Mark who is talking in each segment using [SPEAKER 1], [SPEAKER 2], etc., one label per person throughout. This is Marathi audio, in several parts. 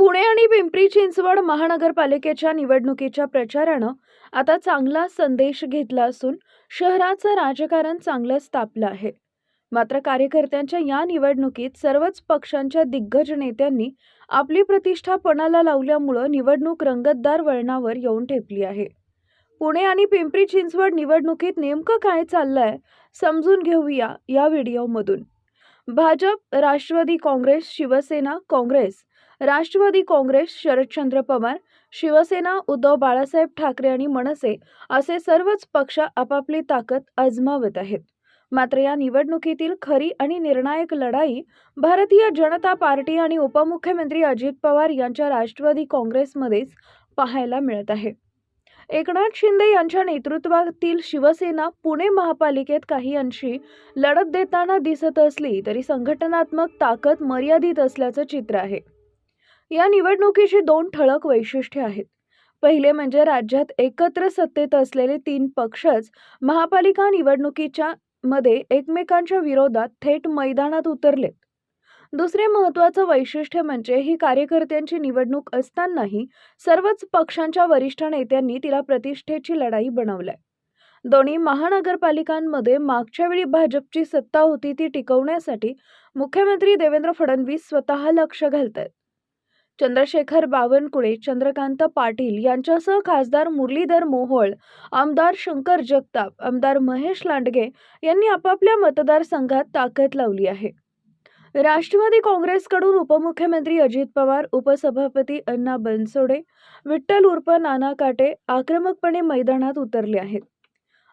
[SPEAKER 1] पुणे आणि पिंपरी चिंचवड महानगरपालिकेच्या निवडणुकीच्या प्रचारानं आता चांगला संदेश घेतला असून शहराचं राजकारण चांगलंच तापलं आहे. मात्र कार्यकर्त्यांच्या या निवडणुकीत सर्वच पक्षांच्या दिग्गज नेत्यांनी आपली प्रतिष्ठा पणाला लावल्यामुळं निवडणूक रंगतदार वळणावर येऊन ठेपली आहे. पुणे आणि पिंपरी चिंचवड निवडणुकीत नेमकं काय चाललंय समजून घेऊया या व्हिडिओमधून. भाजप राष्ट्रवादी काँग्रेस शिवसेना काँग्रेस राष्ट्रवादी काँग्रेस शरदचंद्र पवार शिवसेना उद्धव बाळासाहेब ठाकरे आणि मनसे असे सर्वच पक्ष आपापली ताकद आजमावत आहेत. मात्र या निवडणुकीतील खरी आणि निर्णायक लढाई भारतीय जनता पार्टी आणि उपमुख्यमंत्री अजित पवार यांच्या राष्ट्रवादी काँग्रेसमध्येच पाहायला मिळत आहे. एकनाथ शिंदे यांच्या नेतृत्वातील शिवसेना पुणे महापालिकेत काही अंशी लढत देताना दिसत असली तरी संघटनात्मक ताकद मर्यादित असल्याचं चित्र आहे. या निवडणुकीची दोन ठळक वैशिष्ट्ये आहेत. पहिले म्हणजे राज्यात एकत्र सत्तेत असलेले तीन पक्षच महापालिका निवडणुकीच्या मध्ये एकमेकांच्या विरोधात थेट मैदानात उतरलेत दुसरे महत्त्वाचं वैशिष्ट्य म्हणजे ही कार्यकर्त्यांची निवडणूक असतानाही सर्वच पक्षांच्या वरिष्ठ नेत्यांनी तिला प्रतिष्ठेची लढाई बनवलाय. दोन्ही महानगरपालिकांमध्ये मागच्या वेळी भाजपची सत्ता होती ती टिकवण्यासाठी मुख्यमंत्री देवेंद्र फडणवीस स्वतः लक्ष घालत आहेत चंद्रशेखर बावनकुळे चंद्रकांत पाटील यांच्यासह खासदार मुरलीधर मोहोळ आमदार शंकर जगताप आमदार महेश लांडगे यांनी आपापल्या मतदारसंघात ताकद लावली आहे. राष्ट्रवादी काँग्रेसकडून उपमुख्यमंत्री अजित पवार उपसभापती अण्णा बनसोडे विठ्ठल उर्फ नाना काटे आक्रमकपणे मैदानात उतरले आहेत.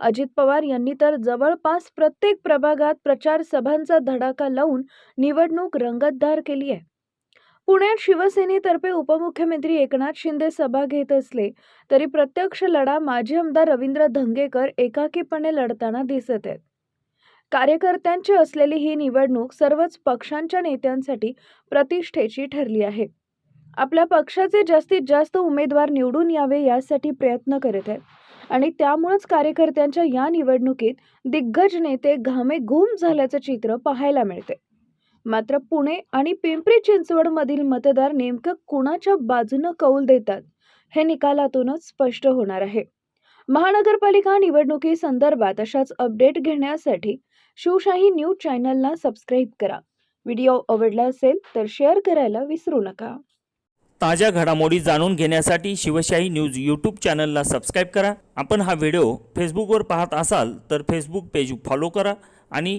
[SPEAKER 1] अजित पवार यांनी तर जवळपास प्रत्येक प्रभागात प्रचार सभांचा धडाका लावून निवडणूक रंगतदार केली आहे. पुण्यात शिवसेनेतर्फे उपमुख्यमंत्री एकनाथ शिंदे सभा घेत असले तरी प्रत्यक्ष लढा माजी आमदार रवींद्र धंगेकर एकाकीपणे लढताना दिसत आहेत. कार्यकर्त्यांची असलेली ही निवडणूक सर्वच पक्षांच्या नेत्यांसाठी प्रतिष्ठेची ठरली आहे. आपल्या पक्षाचे जास्तीत जास्त उमेदवार निवडून यावे यासाठी प्रयत्न करत आहेत आणि त्यामुळेच कार्यकर्त्यांच्या या निवडणुकीत दिग्गज नेते घामे घूम झाल्याचं चित्र पाहायला मिळते. मात्र पुणे आणि पिंपरी चिंचवडमधील मतदार नेमकं कुणाच्या बाजूनं कौल देतात हे निकालातूनच स्पष्ट होणार आहे. महानगरपालिका निवडणुकी संदर्भात अशाच अपडेट घेण्यासाठी शिवशाही न्यूज चॅनलला सबस्क्राईब करा. व्हिडिओ आवडला असेल तर शेअर करायला विसरू नका.
[SPEAKER 2] ताज्या घडामोडी जाणून घेण्यासाठी शिवशाही न्यूज यूट्यूब चॅनलला सबस्क्राईब करा. आपण हा व्हिडिओ फेसबुकवर पाहत असाल तर फेसबुक पेज फॉलो करा आणि